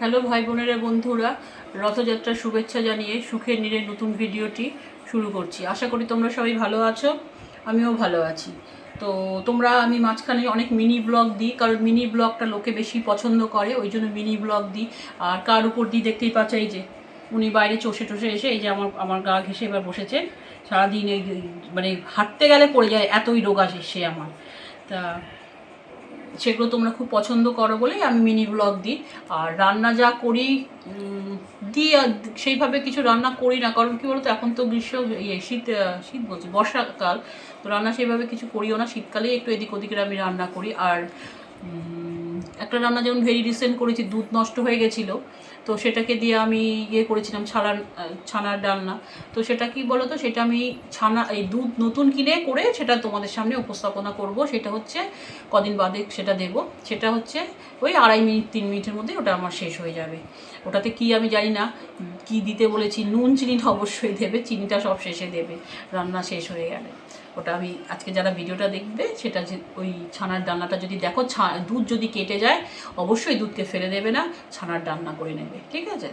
Hello ভাই বোনেরা, বন্ধুরা রথযাত্রার শুভেচ্ছা জানিয়ে সুখের নীড়ে নতুন ভিডিওটি শুরু করছি। আশা করি তোমরা সবাই ভালো আছো, আমিও ভালো আছি। তো তোমরা, আমি মাঝখানে অনেক মিনি ব্লগ দিই, কারণ মিনি ব্লগটা লোকে বেশি পছন্দ করে, ওই জন্য মিনি ব্লগ দিই। আর কার উপর দিই দেখতেই পাচ্ছ, এই যে উনি বাইরে চষে টষে এসে, এই যে আমার আমার গা ঘেসে এবার বসেছে। সারাদিন এই মানে হাঁটতে গেলে পড়ে যায়, এতই রোগ আসে সে আমার। তা সেগুলো তোমরা খুব পছন্দ করো বলেই আমি মিনি ব্লগ দিই। আর রান্না যা করি দিই আর সেইভাবে কিছু রান্না করি না, কারণ কী বলতো, এখন তো গ্রীষ্ম ইয়ে শীত শীত বলছি, বর্ষাকাল, তো রান্না সেইভাবে কিছু করিও না। শীতকালেই একটু এদিক ওদিকের আমি রান্না করি। আর একটা রান্না যেমন ভেরি রিসেন্ট করেছি, দুধ নষ্ট হয়ে গেছিল তো সেটাকে দিয়ে আমি ইয়ে করেছিলাম ছানার ছানার ডালনা। তো সেটা কি বলো তো সেটা আমি ছানা, এই দুধ নতুন কিনে করে সেটা তোমাদের সামনে উপস্থাপনা করব। সেটা হচ্ছে, কদিন বাদে সেটা দেব। সেটা হচ্ছে ওই আড়াই মিনিট, তিন মিনিটের মধ্যে ওটা আমার শেষ হয়ে যাবে। ওটাতে কি আমি জানি না। কি দিতে বলেছি? নুন চিনিটা অবশ্যই দেবে। চিনিটা সব শেষে দেবে। রান্না শেষ হয়ে গেলে। ওটা আমি, আজকে যারা ভিডিওটা দেখবে, সেটা যে ওই ছানার ডান্নাটা যদি দেখো, ছা, দুধ যদি কেটে যায়, অবশ্যই দুধকে ফেলে দেবে না, ছানার ডান্না করে নেবে, ঠিক আছে?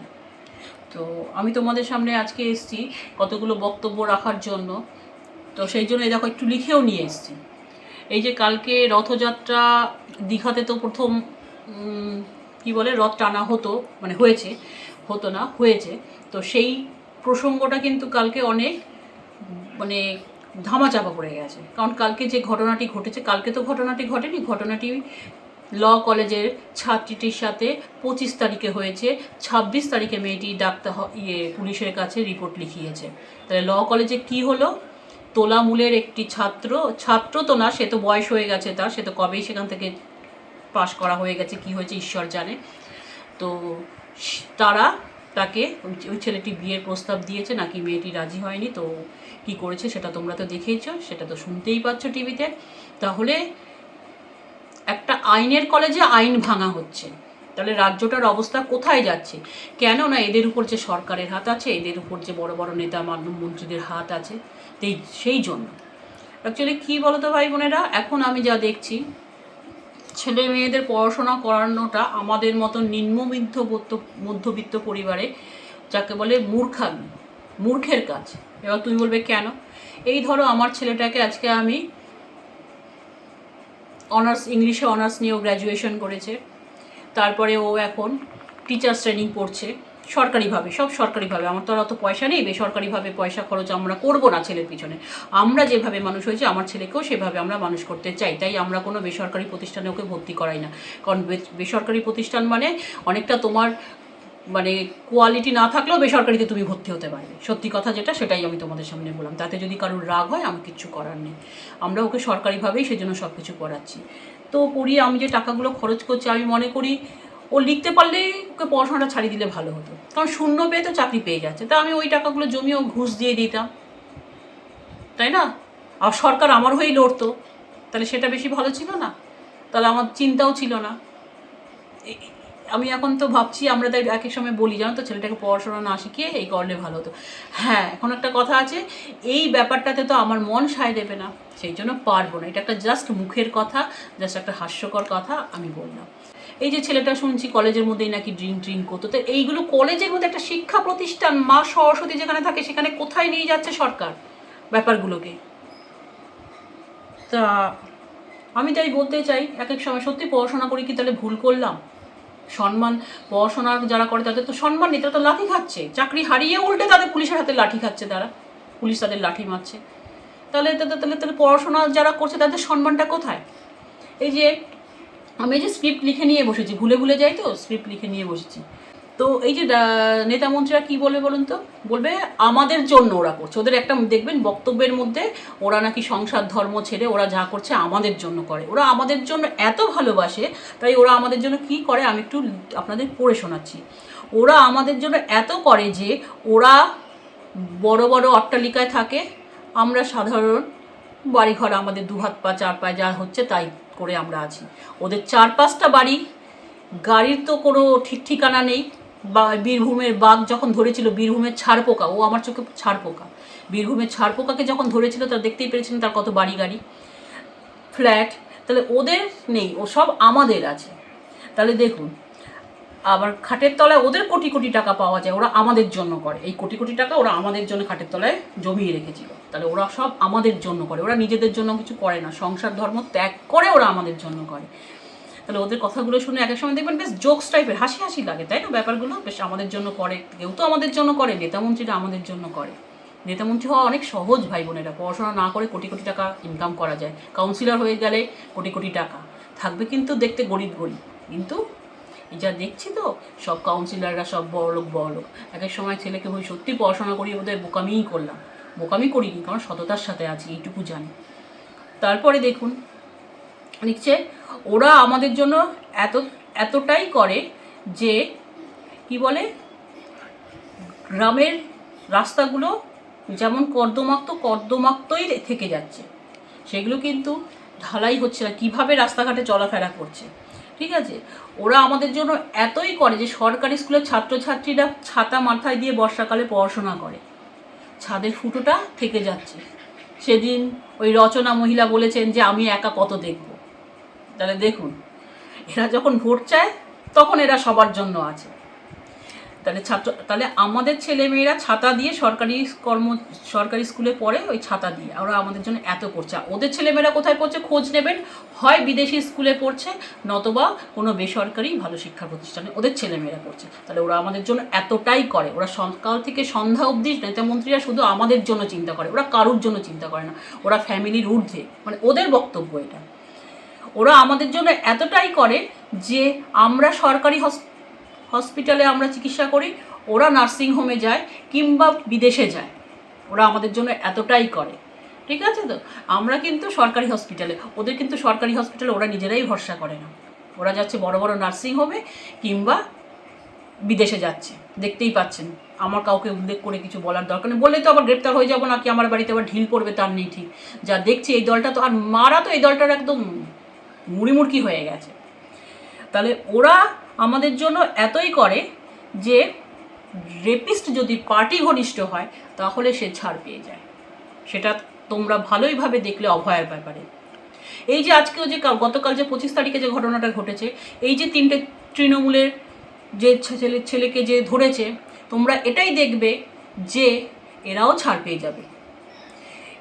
তো আমি তোমাদের সামনে আজকে এসেছি কতগুলো বক্তব্য রাখার জন্য। তো সেই জন্য দেখো, একটু লিখেও নিয়ে এসছি। এই যে কালকে রথযাত্রা দীঘাতে তো প্রথম কি বলে, রথ টানা হতো মানে হয়েছে, হতো না, হয়েছে। তো সেই প্রসঙ্গটা কিন্তু কালকে অনেক মানে ধামাচাপা পড়ে গেছে। কারণ কালকে যে ঘটনাটি ঘটেছে, কালকে তো ঘটনাটি ঘটেনি, ঘটনাটি ল কলেজের ছাত্রীটির সাথে পঁচিশ তারিখে হয়েছে। ছাব্বিশ তারিখে মেয়েটি ডাক্তার ইয়ে পুলিশের কাছে রিপোর্ট লিখিয়েছে। তাহলে ল কলেজে কি হলো? তোলামূলের একটি ছাত্র ছাত্র তো না, সে তো বয়স হয়ে গেছে তার, সে তো কবেই সেখান থেকে পাশ করা হয়ে গেছে, কি হয়েছে ঈশ্বর জানে। তো তারা তাকে ওই- ছেলেটি বিয়ের প্রস্তাব দিয়েছে, নাকি মেয়েটি রাজি হয়নি, তো কি করেছে সেটা তোমরা তো দেখেইছো, সেটা তো শুনতেই পাচ্ছ টিভিতে। তাহলে একটা আইনের কলেজে আইন ভাঙা হচ্ছে, তাহলে রাজ্যটার অবস্থা কোথায় যাচ্ছে? কেন না এদের উপর যে সরকারের হাত আছে, এদের উপর যে বড় বড় নেতা মান্য মন্ত্রীদের হাত আছে সেই জন্য। অ্যাকচুয়ালি কী বলতো ভাই বোনেরা, এখন আমি যা দেখছি ছেলে মেয়েদের পড়াশোনা করানোটা আমাদের মতো নিম্নবিদ্ধ মধ্যবিত্ত পরিবারে যাকে বলে মূর্খামি মূর্খের কাজ। এবার তুমি বলবে কেন? এই ধরো আমার ছেলেটাকে আজকে আমি অনার্স, ইংলিশে অনার্স নিয়েও গ্র্যাজুয়েশন করেছে। তারপরে ও এখন টিচার্স ট্রেনিং পড়ছে। সরকারিভাবে, সব সরকারিভাবে। আমার তো আর অত পয়সা নেই, বেসরকারিভাবে পয়সা খরচ আমরা করব না ছেলের পিছনে। আমরা যেভাবে মানুষ হয়েছে, আমার ছেলেকেও সেভাবে আমরা মানুষ করতে চাই। তাই আমরা কোনো বেসরকারি প্রতিষ্ঠানে ওকে ভর্তি করাই না। কারণ বেসরকারি প্রতিষ্ঠান মানে অনেকটা তোমার মানে কোয়ালিটি না থাকলেও বেসরকারিতে তুমি ভর্তি হতে পারবে। সত্যি কথা যেটা, সেটাই আমি তোমাদের সামনে বললাম। তাতে যদি কারোর রাগ হয় আমি কিচ্ছু করার নেই। আমরা ওকে সরকারিভাবেই সেজন্য সব কিছু করাচ্ছি। তো পড়িয়ে আমি যে টাকাগুলো খরচ করছি, আমি মনে করি ও লিখতে পারলেই ওকে পড়াশোনাটা ছাড়িয়ে দিলে ভালো হতো। কারণ শূন্য পেয়ে তো চাকরি পেয়ে যাচ্ছে। তা আমি ওই টাকাগুলো জমিয়েও ঘুষ দিয়ে দিতাম। তাই না? আর সরকার আমার হয়েই লড়তো। তাহলে সেটা বেশি ভালো ছিল না? তাহলে আমার চিন্তাও ছিল না। আমি এখন তো ভাবছি, আমরা তাই এক এক সময় বলি, জানো তো, ছেলেটাকে পড়াশোনা না শিখিয়ে এই করলে ভালো হতো। হ্যাঁ এখন একটা কথা আছে, এই ব্যাপারটাতে তো আমার মন সায় দেবে না। সেই জন্য পারব না। এটা একটা জাস্ট মুখের কথা জাস্ট একটা হাস্যকর কথা আমি বললাম। এই যে ছেলেটা শুনছি কলেজের মধ্যেই নাকি ড্রিঙ্ক ড্রিঙ্ক করতো, তো এইগুলো কলেজের মধ্যে একটা শিক্ষা প্রতিষ্ঠান, মা সরস্বতী যেখানে থাকে সেখানে কোথায় নিয়ে যাচ্ছে সরকার ব্যাপারগুলোকে? তা আমি তাই বলতে চাই এক এক সময় সত্যি পড়াশোনা করি কি তাহলে ভুল করলাম? সম্মান, পড়াশোনা যারা করে তাদের তো সম্মান নেই, তারা তো লাঠি খাচ্ছে। চাকরি হারিয়ে উল্টে তাদের পুলিশের হাতে লাঠি খাচ্ছে তারা, পুলিশ তাদের লাঠি মারছে। তাহলে তাহলে তাহলে তাহলে পড়াশোনা যারা করছে তাদের সম্মানটা কোথায়? এই যে আমি এই যে স্ক্রিপ্ট লিখে নিয়ে বসেছি, ভুলে ভুলে যাই তো স্ক্রিপ্ট লিখে নিয়ে বসেছি। তো এই যে নেতা মন্ত্রীরা কী বলবে বলুন তো? বলবে, আমাদের জন্য ওরা করছে। ওদের একটা, দেখবেন, বক্তব্যের মধ্যে ওরা নাকি সংসার, ধর্ম ছেড়ে ওরা যা করছে আমাদের জন্য করে। ওরা আমাদের জন্য এত ভালোবাসে, তাই ওরা আমাদের জন্য কি করে? আমি একটু আপনাদের পড়ে শোনাচ্ছি। ওরা আমাদের জন্য এত করে যে ওরা বড় বড় অট্টালিকায় থাকে। আমরা সাধারণ বাড়িঘর, আমাদের দুহাত পা, চার পায়ে যা হচ্ছে তাই। করে আমরা আছি। ওদের চার পাঁচটা বাড়ি, গাড়ির তো কোনো ঠিক ঠিকানা নেই। বা বীরভূমের বাঘ যখন ধরেছিল, বীরভূমের ছাড় পোকা ও আমার চোখে ছাড় পোকা বীরভূমের ছাড় পোকাকে যখন ধরেছিল, তার দেখতেই পেরেছিলেন তার কত বাড়ি গাড়ি। ফ্ল্যাট, তাহলে ওদের নেই, ও সব আমাদের আছে। তাহলে দেখুন আবার খাটের তলায় ওদের কোটি কোটি টাকা পাওয়া যায়, ওরা আমাদের জন্য করে। এই কোটি কোটি টাকা ওরা আমাদের জন্য খাটের তলায় জমিয়ে রেখেছিল। তাহলে ওরা সব আমাদের জন্য করে, ওরা নিজেদের জন্য কিছু করে না, সংসার ধর্ম ত্যাগ করে ওরা আমাদের জন্য করে। তাহলে ওদের কথাগুলো শুনে এক সময় দেখবেন বেশ জোকস টাইপের, হাসি হাসি লাগে, তাই না? ব্যাপারগুলো বেশ আমাদের জন্য করে, কেউ তো আমাদের জন্য করে, নেতামন্ত্রীরা আমাদের জন্য করে। নেতামন্ত্রী হওয়া অনেক সহজ ভাই বোনেরা পড়াশোনা না করে কোটি কোটি টাকা ইনকাম করা যায়। কাউন্সিলর হয়ে গেলে কোটি কোটি টাকা। থাকবে কিন্তু দেখতে গরিব গরিব, কিন্তু যা দেখছি তো, সব কাউন্সিলররা সব বড়লোক বড়লোক। এক এক সময় ছেলেকে হয়ে সত্যি পড়াশোনা করি ওদের বোকামিই করলাম। বোকামি করিনি, কারণ সততার সাথে আছি, এইটুকু জানি। তারপরে দেখুন লিখছে ওরা আমাদের জন্য এত, এতটাই করে যে, কি বলে, গ্রামের রাস্তাগুলো যেমন কর্দমাক্ত, কর্দমাক্তই থেকে যাচ্ছে। সেগুলো কিন্তু ঢালাই হচ্ছে না। কীভাবে রাস্তাঘাটে চলাফেরা করছে? ঠিক আছে? ওরা আমাদের জন্য এতই করে যে সরকারি স্কুলের ছাত্রছাত্রীরা ছাতা মাথায় দিয়ে বর্ষাকালে পড়াশোনা করে। ছাদের ফুটোটা থেকে যাচ্ছে। সেদিন ওই রচনা মহিলা বলেছেন যে, আমি একা কত দেখব? তাহলে দেখুন, এরা যখন ভোট চায়, তখন এরা সবার জন্য আছে। তাহলে ছাত্র, তাহলে আমাদের ছেলেমেয়েরা ছাতা দিয়ে সরকারি কর্ম, সরকারি স্কুলে পড়ে ওই ছাতা দিয়ে। ওরা আমাদের জন্য এত করছে। ওদের ছেলেমেয়েরা কোথায় পড়ছে খোঁজ নেবেন? হয় বিদেশি স্কুলে পড়ছে, নতবা কোনো বেসরকারি ভালো শিক্ষা প্রতিষ্ঠানে ওদের ছেলেমেয়েরা পড়ছে। তাহলে ওরা আমাদের জন্য এতটাই করে। ওরা সকাল থেকে সন্ধ্যা অবধি নেতামন্ত্রীরা শুধু আমাদের জন্য চিন্তা করে। ওরা কারুর জন্য চিন্তা করে না। ওরা ফ্যামিলির ঊর্ধ্বে। মানে ওদের বক্তব্য এটা। ওরা আমাদের জন্য এতটাই করে যে আমরা সরকারি হস- হসপিটালে আমরা চিকিৎসা করি, ওরা নার্সিং হোমে যায় কিংবা বিদেশে যায়। ওরা আমাদের জন্য এতটাই করে। ঠিক আছে তো? আমরা কিন্তু সরকারি হসপিটালে ওদের কিন্তু সরকারি হসপিটালে ওরা নিজেরাই ভরসা করে না। ওরা যাচ্ছে বড় বড় নার্সিং হোমে কিংবা বিদেশে যাচ্ছে। দেখতেই পাচ্ছেন, আমার কাউকে উল্লেখ করে কিছু বলার দরকার নেই। বললেই তো আবার গ্রেপ্তার হয়ে যাব নাকি? আমার বাড়িতে আবার ঢিল পড়বে, তার নেই ঠিক। যা দেখছি এই দলটা তো, আর মারা তো এই দলটার একদম মুড়িমুড়কি হয়ে গেছে। তাহলে ওরা আমাদের জন্য এতই করে যে রেপিস্ট যদি পার্টি ঘনিষ্ঠ হয়, তাহলে সে ছাড় পেয়ে যায়। সেটা তোমরা ভালোইভাবে দেখলে অভয়ের ব্যাপারে। এই যে আজকেও যে গতকাল যে পঁচিশ তারিখে যে ঘটনাটা ঘটেছে, এই যে তিনটে তৃণমূলের যে ছেলে, ছেলেকে যে ধরেছে, তোমরা এটাই দেখবে যে এরাও ছাড় পেয়ে যাবে।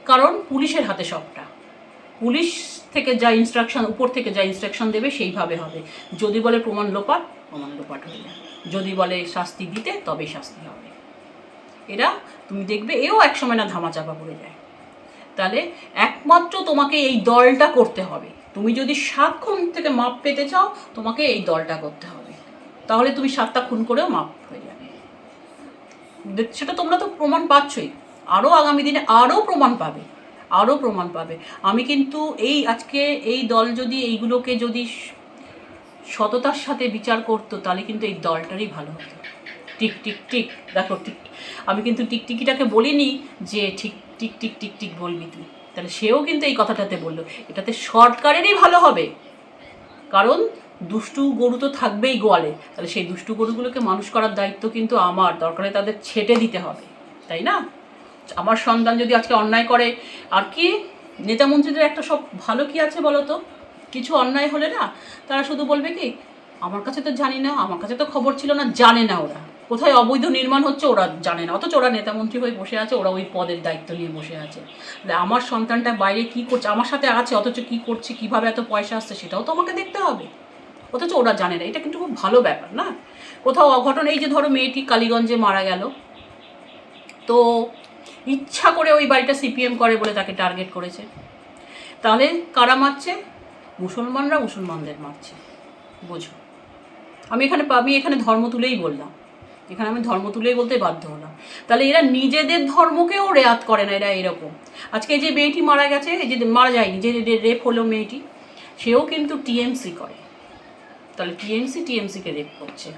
কারণ পুলিশের হাতে সবটা। পুলিশ থেকে যা ইনস্ট্রাকশন উপর থেকে যা ইনস্ট্রাকশন দেবে সেইভাবে হবে। যদি বলে প্রমাণ লোপাট প্রমাণ লোপাট হয়ে যাবে যদি বলে শাস্তি দিতে তবে শাস্তি হবে। এরা, তুমি দেখবে এও একসময় না ধামাচাপা পড়ে যায়। তাহলে একমাত্র তোমাকে এই দলটা করতে হবে। তুমি যদি সাত খুন থেকে মাপ পেতে চাও, তোমাকে এই দলটা করতে হবে। তাহলে তুমি সাতটা খুন করেও মাপ হয়ে যাবে। সেটা তোমরা তো প্রমাণ পাচ্ছই। আরও আগামী দিনে আরও প্রমাণ পাবে। আরও প্রমাণ পাবে। আমি কিন্তু এই আজকে এই দল যদি এইগুলোকে যদি সততার সাথে বিচার করতো, তাহলে কিন্তু এই দলটারই ভালো হতো। টিক টিক টিক, দেখো, টিক, আমি কিন্তু টিকটিকিটাকে বলিনি যে ঠিক, টিক টিক টিক টিক বলবি তুই। তাহলে সেও কিন্তু এই কথাটাতে বলল, এটাতে সরকারেরই ভালো হবে। কারণ দুষ্টু গরু তো থাকবেই গোয়ালে, তাহলে সেই দুষ্টু গরুগুলোকে মানুষ করার দায়িত্ব কিন্তু আমার, দরকারে তাদের ছেটে দিতে হবে, তাই না? আমার সন্তান যদি আজকে অন্যায় করে, আর কি? নেতা মন্ত্রীদের একটা সব ভালো কি আছে বলো তো? কিছু অন্যায় হলে না তারা শুধু বলবে কি, আমার কাছে তো জানি না, আমার কাছে তো খবর ছিল না, জানে না ওরা। কোথায় অবৈধ নির্মাণ হচ্ছে ওরা জানে না। অথচ ওরা নেতামন্ত্রী হয়ে বসে আছে, ওরা ওই পদের দায়িত্ব নিয়ে বসে আছে। আমার সন্তানটা বাইরে কি করছে, আমার সাথে আছে, অথচ কি করছে, কীভাবে এত পয়সা আসছে, সেটাও তো আমাকে দেখতে হবে। অথচ ওরা জানে না, এটা কিন্তু খুব ভালো ব্যাপার না? কোথাও অঘটন, এই যে ধরো মেয়েটি কালীগঞ্জে মারা গেল। তো ইচ্ছা করে ওই বাড়িটা সিপিএম করে বলে তাকে টার্গেট করেছে। তাহলে কারা মারছে? মুসলমানরা মুসলমানদের মারছে, বোঝো। আমি এখানে আমি এখানে ধর্ম তুলেই বললাম। এখানে আমি ধর্ম তুলেই বলতে বাধ্য হলাম। তাহলে এরা নিজেদের ধর্মকেও রেয়াত করে না, এরা এরকম। আজকে যে মেয়েটি মারা গেছে যে মারা যায়নি, যে রেপ হলো মেয়েটি, সেও কিন্তু টিএমসি করে। তাহলে টিএমসি টিএমসিকে রেপ করছে।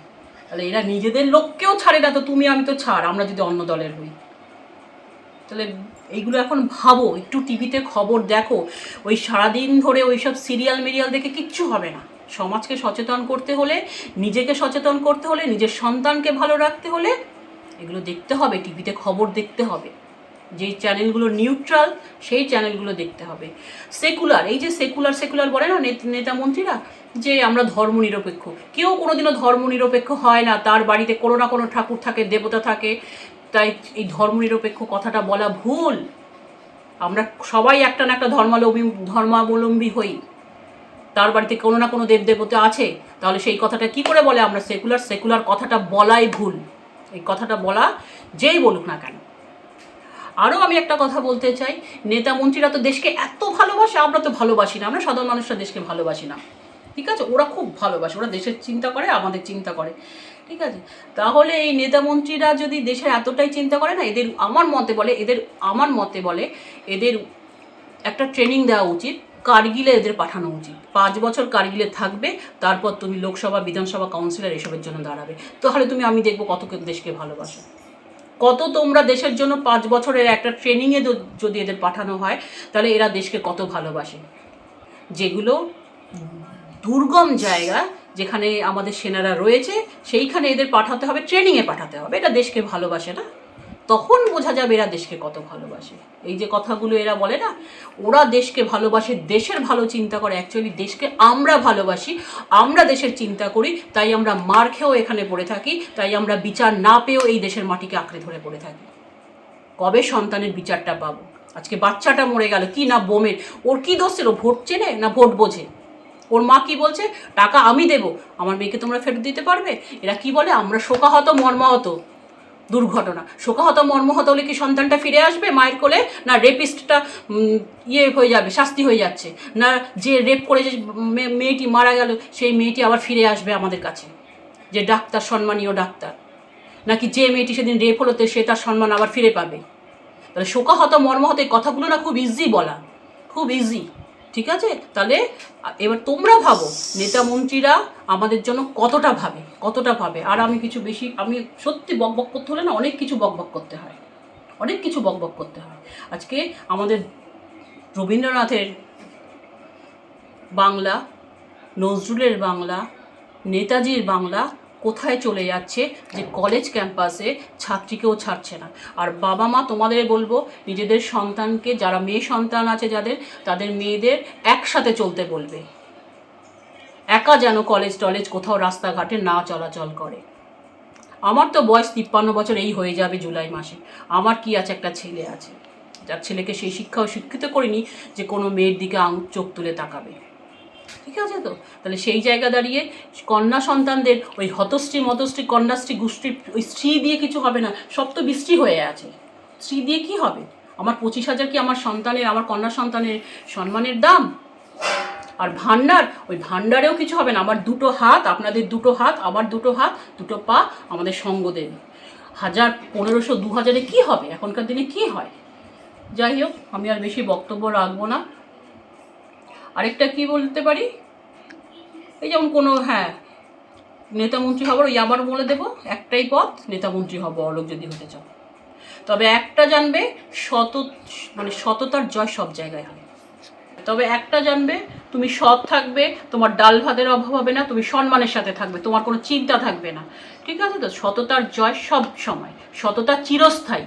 তাহলে এরা নিজেদের লোককেও ছাড়ে না তো তুমি, আমি তো ছাড়, আমরা যদি অন্য দলের হই। তাহলে এইগুলো এখন ভাবো, একটু টিভিতে খবর দেখো। ওই সারাদিন ধরে ওই সব সিরিয়াল মিরিয়াল দেখে কিচ্ছু হবে না। সমাজকে সচেতন করতে হলে, নিজেকে সচেতন করতে হলে, নিজের সন্তানকে ভালো রাখতে হলে এগুলো দেখতে হবে, টিভিতে খবর দেখতে হবে। যেই চ্যানেলগুলো নিউট্রাল, সেই চ্যানেলগুলো দেখতে হবে। সেকুলার, এই যে সেকুলার সেকুলার বলে না নেত- নেতা মন্ত্রীরা? যে আমরা ধর্ম নিরপেক্ষ কেউ কোনোদিনও ধর্ম নিরপেক্ষ হয় না, তার বাড়িতে কোনো না কোনো ঠাকুর থাকে, দেবতা থাকে। তাই এই ধর্ম নিরপেক্ষ কথাটা বলা ভুল। আমরা সবাই একটা না একটা ধর্মাবলম্বী ধর্মাবলম্বী হই। তার বাড়িতে কোনো না কোনো দেবদেবতা আছে। তাহলে সেই কথাটা কি করে বলে আমরা সেকুলার? সেকুলার কথাটা বলাই ভুল। এই কথাটা বলা যেই বলুক না কেন। আরও আমি একটা কথা বলতে চাই। নেতা মন্ত্রীরা তো দেশকে এত ভালোবাসে, আমরা তো ভালোবাসি না। আমরা সাধারণ মানুষরা দেশকে ভালোবাসি না। ঠিক আছে? ওরা খুব ভালোবাসে। ওরা দেশের চিন্তা করে, আমাদের চিন্তা করে। ঠিক আছে? তাহলে এই নেতা মন্ত্রীরা যদি দেশের এতটাই চিন্তা করে না, এদের আমার মতে বলে, এদের আমার মতে বলে, এদের একটা ট্রেনিং দেওয়া উচিত, কার্গিলে এদের পাঠানো উচিত। পাঁচ বছর কার্গিলে থাকবে, তারপর তুমি লোকসভা, বিধানসভা কাউন্সিলর এসবের জন্য দাঁড়াবে। তাহলে তুমি, আমি দেখব কত দেশকে ভালোবাসো। কত তোমরা দেশের জন্য পাঁচ বছরের একটা ট্রেনিংয়ে যদি এদের পাঠানো হয়, তাহলে এরা দেশকে কত ভালোবাসে। যেগুলো দুর্গম জায়গা যেখানে আমাদের সেনারা রয়েছে, সেইখানে এদের পাঠাতে হবে ট্রেনিংয়ে পাঠাতে হবে। এটা দেশকে ভালোবাসে না? তখন বোঝা যাবে এরা দেশকে কত ভালোবাসে। এই যে কথাগুলো এরা বলে না, ওরা দেশকে ভালোবাসে, দেশের ভালো চিন্তা করে। অ্যাকচুয়ালি দেশকে আমরা ভালোবাসি, আমরা দেশের চিন্তা করি, তাই আমরা মার খেয়েও এখানে পড়ে থাকি, তাই আমরা বিচার না পেয়েও এই দেশের মাটিকে আঁকড়ে ধরে পড়ে থাকি। কবে সন্তানের বিচারটা পাবো? আজকে বাচ্চাটা মরে গেল, কি না বোমের ওর কি দোষ ছিল? ভোট চেনে না ভোট বোঝে? ওর মা কি বলছে? টাকা আমি দেবো। আমার মেয়েকে তোমরা ফেরত দিতে পারবে? এরা কি বলে? আমরা শোকাহত, মর্মাহত। দুর্ঘটনা। শোকাহত, মর্মাহত হলে কি সন্তানটা ফিরে আসবে মায়ের কোলে? না রেপিস্টটা ইয়ে হয়ে যাবে, শাস্তি হয়ে যাচ্ছে? না যে রেপ করে যে মেয়েটি মারা গেল, সেই মেয়েটি আবার ফিরে আসবে আমাদের কাছে? যে ডাক্তার সম্মানীয় ডাক্তার। নাকি যে মেয়েটি সেদিন রেপ হলো সে তার সম্মান আবার ফিরে পাবে? তাহলে শোকাহত, মর্মহত এই কথাগুলো না খুব ইজি বলা। খুব ইজি ঠিক আছে? তাহলে, এবার তোমরা ভাবো, নেতা মন্ত্রীরা আমাদের জন্য কতটা ভাবে কতটা ভাবে। আর আমি কিছু বেশি, আমি সত্যি বকবক করতে হলে না অনেক কিছু বকবক করতে হয়। অনেক কিছু বকবক করতে হয়। আজকে আমাদের রবীন্দ্রনাথের বাংলা, নজরুলের বাংলা, নেতাজির বাংলা কোথায় চলে যাচ্ছে যে কলেজ ক্যাম্পাসে ছাত্রীকেও ছাড়ছে না। আর বাবা মা তোমাদের বলব, নিজেদের সন্তানকে, যারা মেয়ে সন্তান আছে যাদের, তাদের মেয়েদের একসাথে চলতে বলবে। একা যেন কলেজ টলেজ কোথাও রাস্তাঘাটে না চলাচল করে। আমার তো বয়স তিপ্পান্ন বছর এই হয়ে যাবে জুলাই মাসে। আমার কি আছে? একটা ছেলে আছে। যার ছেলেকে সেই শিক্ষাও শিক্ষিত করিনি যে কোনো মেয়ের দিকে চোখ তুলে তাকাবে। ঠিক আছে তো? তাহলে সেই জায়গা দাঁড়িয়ে কন্যা সন্তানদের ওই হতশ্রী মতশ্রী কন্যাশ্রী গোষ্ঠীর ওই স্ত্রী দিয়ে কিছু হবে না। সব তো বৃষ্টি হয়ে আছে। স্ত্রী দিয়ে কি হবে? আমার পঁচিশ হাজার কি আমার সন্তানের, আমার কন্যা সন্তানের সম্মানের দাম? আর ভান্ডার ওই ভান্ডারেও কিছু হবে না। আমার দুটো হাত, আপনাদের দুটো হাত, আমার দুটো হাত, দুটো পা আমাদের সঙ্গ দেবে। হাজার পনেরোশো, দু হাজারে কী হবে? এখনকার দিনে কি হয়? যাই হোক, আমি আর বেশি বক্তব্য রাখব না। আরেকটা কি বলতে পারি? এই যেমন কোনো হ্যাঁ নেতামন্ত্রী হবার ওই আবার বলে দেবো, একটাই পথ নেতামন্ত্রী হব, অলোক যদি হতে চাও। তবে একটা জানবে সত মানে সততার জয় সব জায়গায় হয়। তবে একটা জানবে, তুমি সৎ থাকবে, তোমার ডাল ভাতের অভাব হবে না, তুমি সম্মানের সাথে থাকবে, তোমার কোনো চিন্তা থাকবে না। ঠিক আছে তো? সততার জয় সব সময়। সততা চিরস্থায়ী।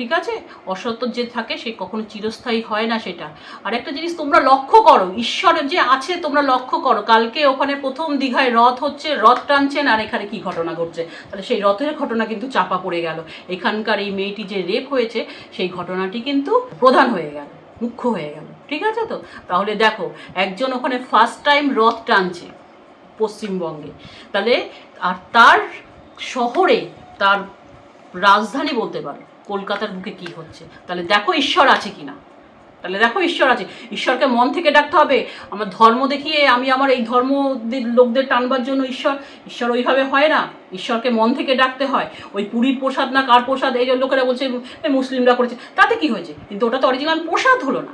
ঠিক আছে? অসত্য যে থাকে সে কখনো চিরস্থায়ী হয় না সেটা। আর একটা জিনিস তোমরা লক্ষ্য করো, ঈশ্বরের যে আছে তোমরা লক্ষ্য করো। কালকে ওখানে প্রথম দীঘায় রথ হচ্ছে, রথ টানছেন আর এখানে কি ঘটনা ঘটছে? তাহলে সেই রথের ঘটনা কিন্তু চাপা পড়ে গেল। এখানকার এই মেয়েটি যে রেপ হয়েছে, সেই ঘটনাটি কিন্তু প্রধান হয়ে গেল, মুখ্য হয়ে গেল। ঠিক আছে তো? তাহলে দেখো, একজন ওখানে ফার্স্ট টাইম রথ টানছে পশ্চিমবঙ্গে। তাহলে আর তার শহরে, তার রাজধানী বলতে পারো কলকাতার বুকে কি হচ্ছে? তাহলে দেখো ঈশ্বর আছে কিনা? তাহলে দেখো ঈশ্বর আছে। ঈশ্বরকে মন থেকে ডাকতে হবে। আমার ধর্ম দেখিয়ে আমি আমার এই ধর্ম লোকদের টানবার জন্য ঈশ্বর ঈশ্বর ওইভাবে হয় না। ঈশ্বরকে মন থেকে ডাকতে হয়। ওই পুরীর প্রসাদ না কার প্রসাদ এই লোকেরা বলছে "এ, মুসলিমরা করেছে তাতে কি হয়েছে? কিন্তু ওটা তো অরিজিনাল প্রসাদ হলো না।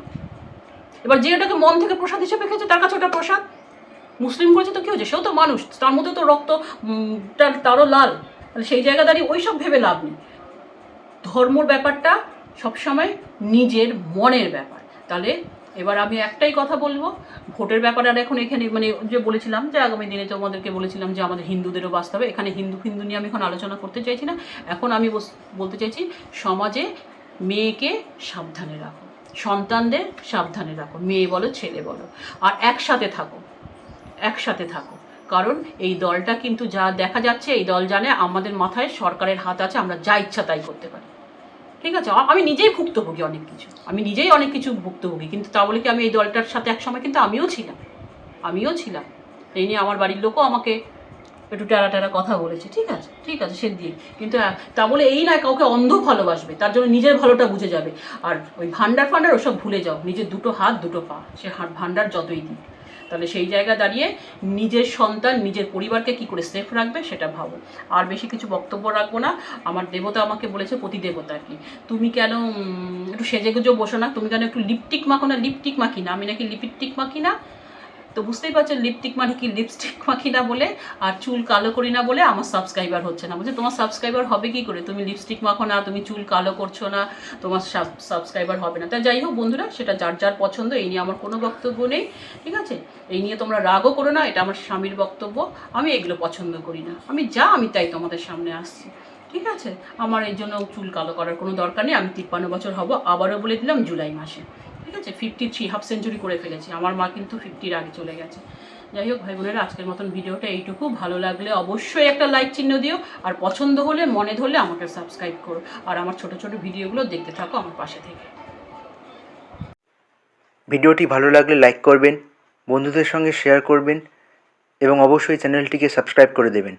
এবার যে ওটাকে মন থেকে প্রসাদ হিসেবে খেয়েছে তার কাছে ওটা প্রসাদ? মুসলিম করেছে তো কি হয়েছে? সেও তো মানুষ। তার মধ্যে তো রক্ত তারও লাল। তাহলে সেই জায়গা দাঁড়িয়ে ওই সব ভেবে লাভ নেই। ধর্মর ব্যাপারটা সবসময় নিজের মনের ব্যাপার। তাহলে এবার আমি একটাই কথা বলব, ভোটের ব্যাপারে আর এখন এখানে মানে যে বলেছিলাম যে আগামী দিনে তোমাদেরকে বলেছিলাম যে আমাদের হিন্দুদেরও বাঁচতে হবে, এখানে হিন্দু হিন্দু নিয়ে আমি এখন আলোচনা করতে চাইছি না। এখন আমি বলতে চাইছি সমাজে মেয়েকে সাবধানে রাখো, সন্তানদের সাবধানে রাখো, মেয়ে বলো, ছেলে বলো, আর একসাথে থাকো একসাথে থাকো। কারণ এই দলটা কিন্তু যা দেখা যাচ্ছে, এই দল জানে আমাদের মাথায় সরকারের হাত আছে, আমরা যা ইচ্ছা তাই করতে পারি। ঠিক আছে আমি নিজেই ভুক্তভোগী অনেক কিছু। আমি নিজেই অনেক কিছু ভুক্তভোগী, কিন্তু তা বলে কি আমি এই দলটার সাথে একসময় কিন্তু আমিও ছিলাম। আমিও ছিলাম। এই নিয়ে আমার বাড়ির লোকও আমাকে একটু টেরা টেরা কথা বলেছে, ঠিক আছে? ঠিক আছে, সে দিয়ে। কিন্তু তা বলে এই নয় কাউকে অন্ধ ভালোবাসবে, তার জন্য নিজের ভালোটা বুঝে যাবে। আর ওই ভান্ডার ফান্ডার ওসব ভুলে যাও, নিজের দুটো হাত, দুটো পা, সে হাত ভান্ডার যতই দিক। তাহলে সেই জায়গা দাঁড়িয়ে নিজের সন্তান, নিজের পরিবারকে কি করে সেফ রাখবে সেটা ভাবো। আর বেশি কিছু বক্তব্য রাখব না। আমার দেবতা আমাকে বলেছে প্রতি দেবতা কি। তুমি কেন একটু সেজে গুজো বসো না। তুমি কেন একটু লিপটিক মাখো না? লিপটিক মাখি না। আমি নাকি লিপিটিক মাখি না? তো বুঝতেই পারছেন লিপস্টিক মানে কি লিপস্টিক মাখি না বলে, আর চুল কালো করি না বলে আমার সাবস্ক্রাইবার হচ্ছে না। বলছে, তোমার সাবস্ক্রাইবার হবে কি করে? তুমি লিপস্টিক মাখো না, তুমি চুল কালো করছ না, তোমার সাবস্ক্রাইবার হবে না। তা যাই হোক বন্ধুরা, সেটা যার যার পছন্দ, এই নিয়ে আমার কোনো বক্তব্য নেই, ঠিক আছে? এই নিয়ে তোমরা রাগও করো না, এটা আমার স্বামীর বক্তব্য, আমি এগুলো পছন্দ করি না। আমি যা, আমি তাই তোমাদের সামনে আসছি, ঠিক আছে? আমার এই জন্য চুল কালো করার কোনো দরকার নেই, আমি তিপ্পান্ন বছর হব, আবারও বলে দিলাম জুলাই মাসে। ঠিক আছে? ফিফটি থ্রি হাফ সেঞ্চুরি করে ফেলেছি। আমার মা কিন্তু ফিফটির আগে চলে গেছে। যাই হোক ভাই বোনেরা আজকের মতন ভিডিওটা এইটুকু। ভালো লাগলে অবশ্যই একটা লাইক চিহ্ন দিও। আর পছন্দ হলে, মনে ধরলে আমাকে সাবস্ক্রাইব করো। আর আমার ছোট ছোট ভিডিওগুলো দেখতে থাকো আমার পাশে থেকে। ভিডিওটি ভালো লাগলে লাইক করবেন, বন্ধুদের সঙ্গে শেয়ার করবেন এবং অবশ্যই চ্যানেলটিকে সাবস্ক্রাইব করে দেবেন।